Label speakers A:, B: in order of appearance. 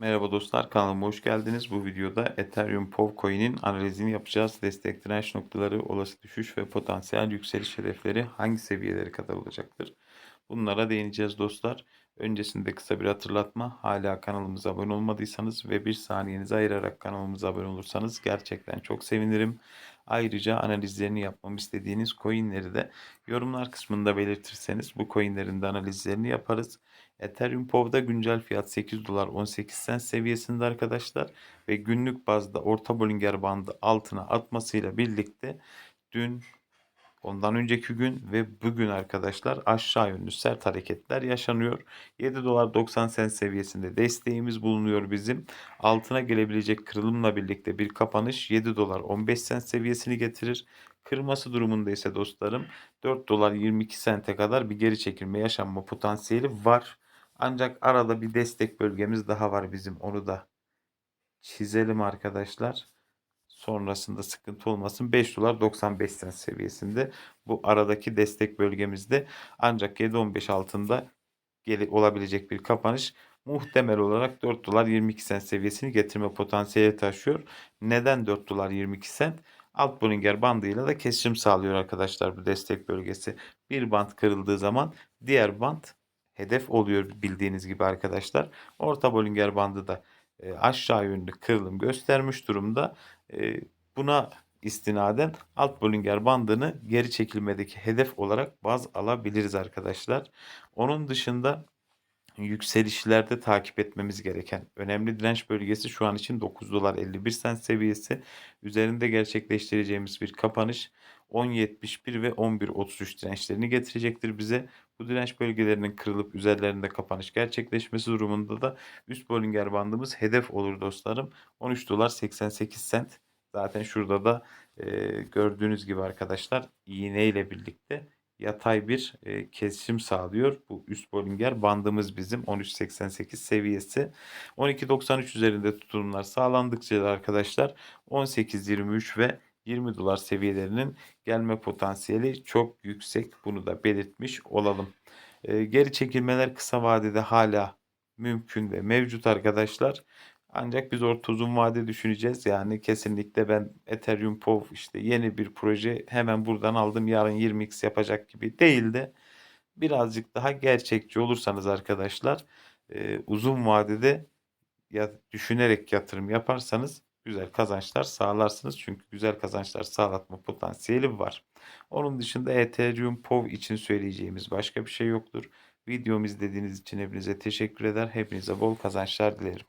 A: Merhaba dostlar kanalıma hoş geldiniz. Bu videoda Ethereum POV coin'in analizini yapacağız. Destek direnç noktaları, olası düşüş ve potansiyel yükseliş hedefleri hangi seviyeleri kadar olacaktır? Bunlara değineceğiz dostlar. Öncesinde kısa bir hatırlatma. Hala kanalımıza abone olmadıysanız ve bir saniyenizi ayırarak kanalımıza abone olursanız gerçekten çok sevinirim. Ayrıca analizlerini yapmamı istediğiniz coinleri de yorumlar kısmında belirtirseniz bu coinlerin de analizlerini yaparız. Ethereum POV'da güncel fiyat 8 dolar 18 cent seviyesinde arkadaşlar ve günlük bazda orta Bollinger bandı altına atmasıyla birlikte dün ondan önceki gün ve bugün arkadaşlar aşağı yönlü sert hareketler yaşanıyor. 7 dolar 90 cent seviyesinde desteğimiz bulunuyor bizim. Altına gelebilecek kırılımla birlikte bir kapanış 7 dolar 15 cent seviyesini getirir. Kırması durumunda ise dostlarım 4 dolar 22 sente kadar bir geri çekilme yaşanma potansiyeli var. Ancak arada bir destek bölgemiz daha var bizim. Onu da çizelim arkadaşlar. Sonrasında sıkıntı olmasın. 5 dolar 95 cent seviyesinde bu aradaki destek bölgemizde. Ancak 7.15 altında geli olabilecek bir kapanış muhtemel olarak 4 dolar 22 cent seviyesini getirme potansiyeli taşıyor. Neden 4 dolar 22 cent? Alt Bollinger bandıyla da kesişim sağlıyor arkadaşlar bu destek bölgesi. Bir band kırıldığı zaman diğer band hedef oluyor bildiğiniz gibi arkadaşlar. Orta Bollinger bandı da e, aşağı yönlü kırılım göstermiş durumda. E, buna istinaden alt Bollinger bandını geri çekilmedeki hedef olarak baz alabiliriz arkadaşlar. Onun dışında yükselişlerde takip etmemiz gereken önemli direnç bölgesi şu an için 9 dolar 51 cent seviyesi. Üzerinde gerçekleştireceğimiz bir kapanış 10.71 ve 11.33 dirençlerini getirecektir bize. Bu direnç bölgelerinin kırılıp üzerlerinde kapanış gerçekleşmesi durumunda da üst Bollinger bandımız hedef olur dostlarım. 13 dolar 88 cent. Zaten şurada da e, gördüğünüz gibi arkadaşlar iğne ile birlikte yatay bir e, kesişim sağlıyor. Bu üst Bollinger bandımız bizim 13.88 seviyesi. 12.93 üzerinde tutumlar sağlandıkça da arkadaşlar 18.23 ve 20 dolar seviyelerinin gelme potansiyeli çok yüksek. Bunu da belirtmiş olalım. E, geri çekilmeler kısa vadede hala mümkün ve mevcut arkadaşlar. Ancak biz orta uzun vade düşüneceğiz. Yani kesinlikle ben Ethereum POV işte yeni bir proje hemen buradan aldım yarın 20x yapacak gibi değil de birazcık daha gerçekçi olursanız arkadaşlar e, uzun vadede ya düşünerek yatırım yaparsanız güzel kazançlar sağlarsınız. Çünkü güzel kazançlar sağlatma potansiyeli var. Onun dışında Ethereum POV için söyleyeceğimiz başka bir şey yoktur. Videomu izlediğiniz için hepinize teşekkür eder. Hepinize bol kazançlar dilerim.